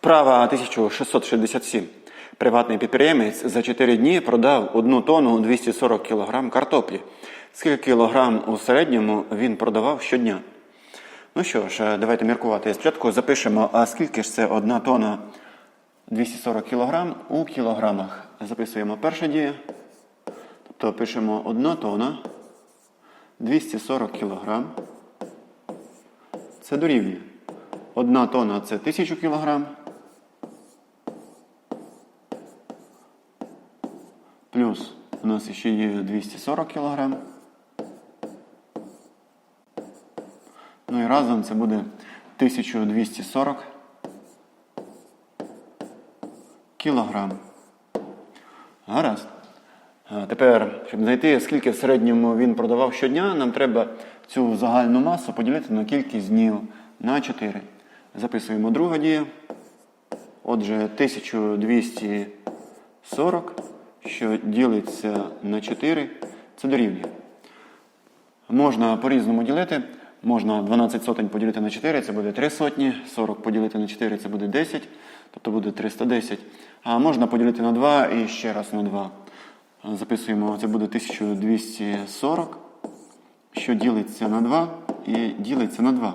Вправа 1667. Приватний підприємець за 4 дні продав 1 тонну 240 кг картоплі. Скільки кілограм у середньому він продавав щодня? Ну що ж, давайте міркувати. Спочатку запишемо, а скільки ж це 1 тонна 240 кг у кілограмах. Записуємо перша дія. Тобто пишемо 1 тонна 240 кг. Це дорівнює. Одна тонна це 1000 кг. Плюс у нас ще є 240 кг. Ну і разом це буде 1240 кілограм. Гаразд. Тепер, щоб знайти, скільки в середньому він продавав щодня, нам треба цю загальну масу поділити на кількість днів на 4. Записуємо друга дія. Отже, 1240, що ділиться на 4, це дорівнює. Можна по-різному ділити. Можна 12 сотень поділити на 4, це буде 3 сотні, 40 поділити на 4 це буде 10, тобто буде 310. А можна поділити на 2 і ще раз на 2. Записуємо, це буде 1240, що ділиться на 2 і ділиться на 2.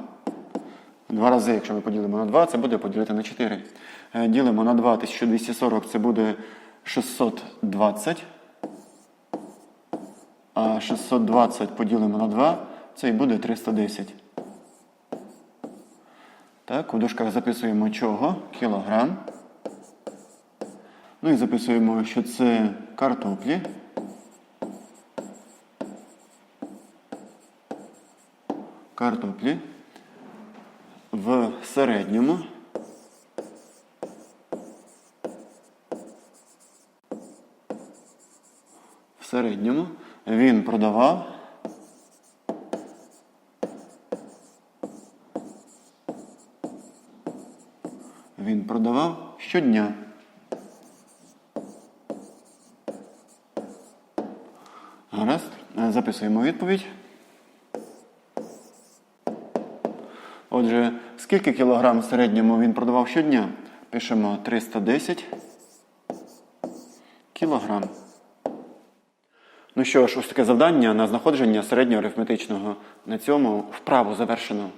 Два рази, якщо ми поділимо на 2, це буде поділити на 4. Е, Ділимо на 2, 1240, це буде 620. А 620 поділимо на 2, це і буде 310. Так, у дужках записуємо чого? Кілограм. Ну і записуємо, що це картоплі. Картоплі в середньому. Середньому він продавав він продавав щодня. Гаразд. Записуємо відповідь. Отже, скільки кілограм в середньому він продавав щодня? Пишемо 310 кілограм. Ну що ж, ось таке завдання на знаходження середнього арифметичного. На цьому вправу завершено.